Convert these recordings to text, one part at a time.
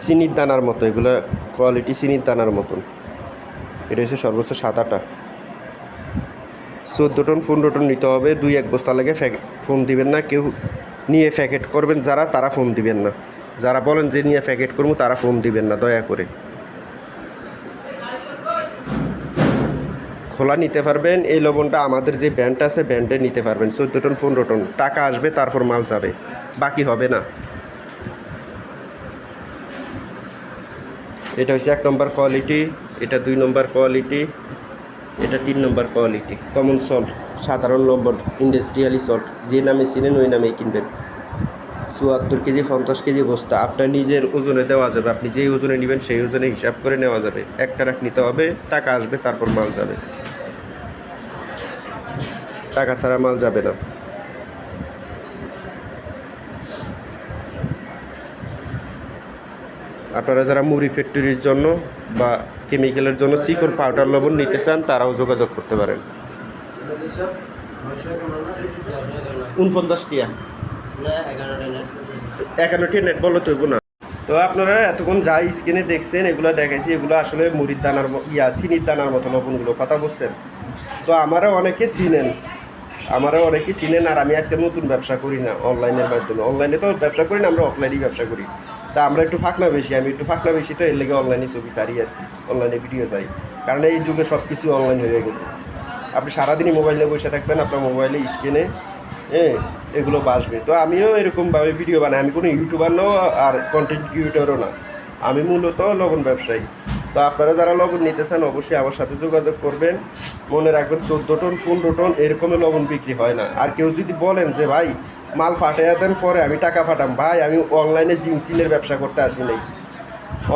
চিনির দানার মতো, এগুলো কোয়ালিটি চিনির দানার মতন। এটা হচ্ছে সর্বোচ্চ সাত আটা চোদ্দ টন, পনেরো টন নিতে হবে, দুই এক বস্তা লাগে ফোন দিবেন না, কেউ নিয়ে প্যাকেট করবেন, যারা তারা ফোন দিবেন না। যারা বলেন যে নিয়ে প্যাকেট করব, তারা ফোন দিবেন না, দয়া করে। খোলা নিতে পারবেন, এই লবণটা আমাদের যে ব্যান্ড আছে, ব্যান্ডে নিতে পারবেন, চোদ্দ টন, পনেরো টন। টাকা আসবে, তারপর মাল যাবে। বাকি হবে না। এটা হচ্ছে এক নম্বর কোয়ালিটি এটা দুই নম্বর কোয়ালিটি এটা তিন নম্বর কোয়ালিটি কমন সল্ট সাধারণ লবণ ইন্ডাস্ট্রিয়ালি সল্ট যে নামে চিনেন ওই নামেই কিনবেন। চুয়াত্তর কেজি, পঞ্চাশ কেজি বস্তা, আপনার নিজের ওজনে দেওয়া যাবে, আপনি যেই ওজনে নেবেন সেই ওজনে হিসাব করে নেওয়া যাবে। একটা রাখ নিতে হবে, টাকা আসবে, তারপর মাল যাবে। টাকা ছাড়া মাল যাবে না। আপনারা যারা মুড়ি ফ্যাক্টরির জন্য বা কেমিক্যালের জন্য চিকন পাউডার লবণ নিতে চান, তারাও যোগাযোগ করতে পারেন। উনপঞ্চাশ টিয়া একান্নটি নেট বলো তো না তো আপনারা এতক্ষণ যা স্ক্রিনে দেখছেন, এগুলো দেখাইছি, এগুলো আসলে মুড়ির দানার ইয়া, চিনির দানার মতো লবণগুলো, কথা বলছেন। তো আমারও অনেকে চিনেন, আমারও অনেকে চিনেন, আর আমি আজকে নতুন ব্যবসা করি না অনলাইনের মাধ্যমে। অনলাইনে তো ব্যবসা করি না, আমরা অফলাইনেই ব্যবসা করি। তা আমরা একটু ফাঁকনা বেশি, আমি একটু ফাঁকনা বেশি তো, এর লেগে অনলাইনে ছবি সারি আর কি অনলাইনে ভিডিও চাই। কারণ এই যুগে সব কিছু অনলাইন হয়ে গেছে। আপনি সারাদিনই মোবাইলে বসে থাকবেন, আপনার মোবাইলে স্ক্রিনে হ্যাঁ এগুলো বাসবে। তো আমিও এরকমভাবে ভিডিও বানাই। আমি কোনো ইউটিউবার নও, আর কন্টেন্ট ক্রিয়েটরও না। আমি মূলত লবণ ব্যবসায়ী। তো আপনারা যারা লবণ নিতে চান, অবশ্যই আমার সাথে যোগাযোগ করবেন। মনে রাখবেন, চোদ্দ টন, পনেরো টন এরকমই লবণ বিক্রি হয় না। আর কেউ যদি বলেন যে, ভাই মাল ফাটাইয়া দেন, পরে আমি টাকা ফাটাম। ভাই, আমি অনলাইনে জিনসিনের ব্যবসা করতে আসি নাই।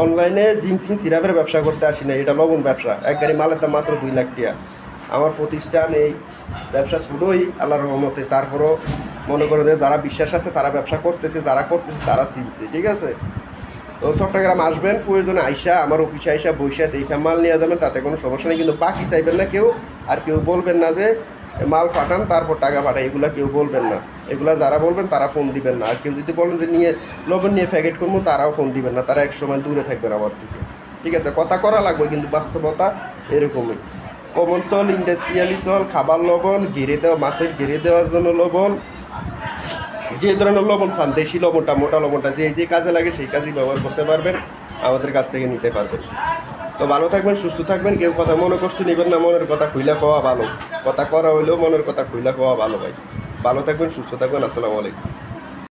অনলাইনে জিনসিন, সিরাপের ব্যবসা করতে আসি না এটা লবণ ব্যবসা। এক গাড়ি মালের দাম মাত্র দুই লাখ টাকা আমার প্রতিষ্ঠান এই ব্যবসা শুরুই আল্লাহর রহমতে। তারপরও মনে করো যে যারা বিশ্বাস আছে, তারা ব্যবসা করতেছে, যারা করতেছে, তারা চিনছে, ঠিক আছে? তো চট্টগ্রাম আসবেন, প্রয়োজনে আইসা, আমার অফিসে আইসা বৈশা দেখা মাল নিয়ে যাবেন, তাতে কোনো সমস্যা নেই। কিন্তু বাকি চাইবেন না কেউ, আর কেউ বলবেন না যে মাল পাঠান, তারপর টাকা পাঠাই এগুলা কেউ বলবেন না। এগুলা যারা বলবেন, তারা ফোন দিবেন না। আর কেউ যদি বলেন যে, নিয়ে, লবণ নিয়ে প্যাকেট করব, তারাও ফোন দিবেন না। তারা এক সময় দূরে থাকবেন আমার থেকে। ঠিক আছে? কথা করা লাগবে, কিন্তু বাস্তবতা এরকমই। কমন সল ইন্ডাস্ট্রিয়ালি সল খাবার লবণ ঘিরে দেওয়া, মাছের ঘিরে দেওয়ার জন্য লবণ। যে ধরনের লবণ চান, দেশি লবণটা, মোটা লবণটা, যে যে কাজে লাগে সেই কাজেই ব্যবহার করতে পারবেন। আমাদের কাছ থেকে নিতে পারবেন। তো ভালো থাকবেন, সুস্থ থাকবেন, কেউ কথা মনে কষ্ট নেবেন না, মনের কথা খুইলা খাওয়া ভালো। কথা করা হইলেও মনের কথা খুইলা খাওয়া ভালো ভাই। ভালো থাকবেন, সুস্থ থাকবেন, আসসালামু আলাইকুম।